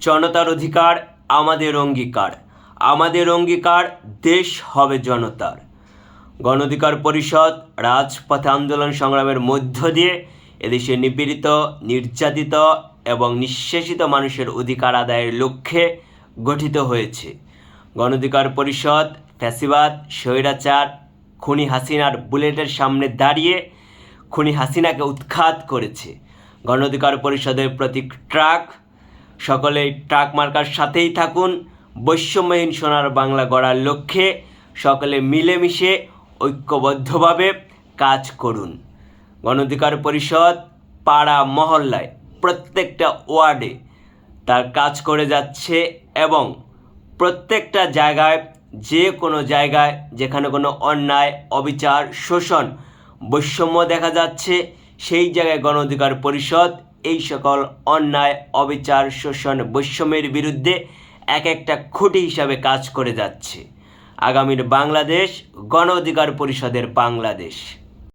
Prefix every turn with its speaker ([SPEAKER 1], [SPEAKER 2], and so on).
[SPEAKER 1] জনতার অধিকার আমাদের অঙ্গীকার। আমাদের অঙ্গীকার দেশ হবে জনতার। গণ অধিকার পরিষদ রাজপথে আন্দোলন সংগ্রামের মধ্য দিয়ে এদেশে নিপীড়িত, নির্যাতিত এবং নিঃশেষিত মানুষের অধিকার আদায়ের লক্ষ্যে গঠিত হয়েছে। গণ অধিকার পরিষদ, ফ্যাসিবাদ, স্বৈরাচার, খুনি হাসিনার বুলেটের সামনে দাঁড়িয়ে খুনি হাসিনাকে উৎখাত করেছে। গণ অধিকার পরিষদের প্রতীক ট্রাক সকলেই ট্রাক মার্কার সাথেই থাকুন। বৈষম্যহীন সোনার বাংলা গড়ার লক্ষ্যে সকলে মিলেমিশে ঐক্যবদ্ধভাবে কাজ করুন। গণ অধিকার পরিষদ পাড়া মহল্লায় প্রত্যেকটা ওয়ার্ডে তার কাজ করে যাচ্ছে এবং প্রত্যেকটা জায়গায়, যে কোনো জায়গায়, যেখানে কোনো অন্যায়, অবিচার, শোষণ, বৈষম্য দেখা যাচ্ছে, সেই জায়গায় গণ অধিকার পরিষদ এই সকল অন্যায়, অবিচার, শোষণ, বৈষম্যের বিরুদ্ধে এক একটা খুঁটি হিসাবে কাজ করে যাচ্ছে। আগামীর বাংলাদেশ গণ অধিকার পরিষদের বাংলাদেশ।